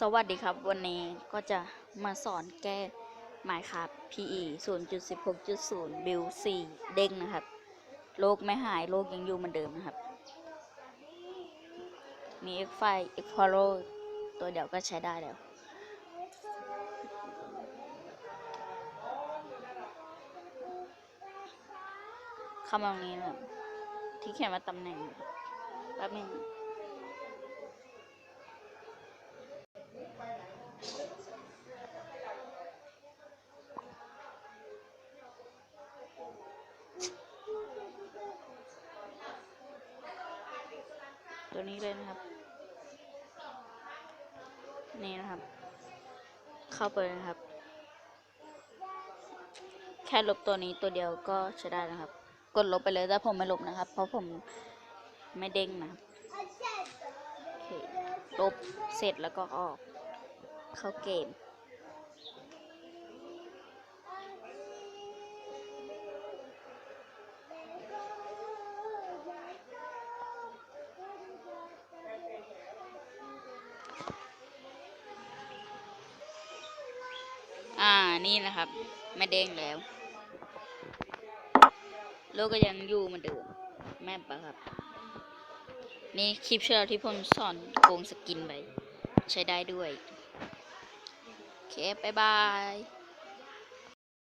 สวัสดีครับ วันนี้ก็จะมาสอนแก้ Minecraft PE 0.16.0 Build 4เด้งนะครับ โลกไม่หายโลกยังอยู่เหมือนเดิมนะครับ มี X ไฟ X Follow ตัวเดียวก็ใช้ได้แล้วคำตรงนี้นะที่เขียนว่าตำแหน่งแป๊บนึง ตัวนี้เลยนะครับ นี่นะครับ เข้าไปเลยนะครับ แค่ลบตัวนี้ตัวเดียวก็ใช้ได้นะครับ กดลบไปเลยแต่ผมไม่ลบนะครับ เพราะผมไม่เด้งนะครับโอเคลบเสร็จแล้วก็ออก เข้าเกม อ่านี่นะครับ ไม่แดงแล้ว โลกก็ยังอยู่เหมือนเดิมแม่ปะครับ นี่คลิปเชื่อที่ผมสอนโกงสกินไป ใช้ได้ด้วย โอเค บ๊ายบาย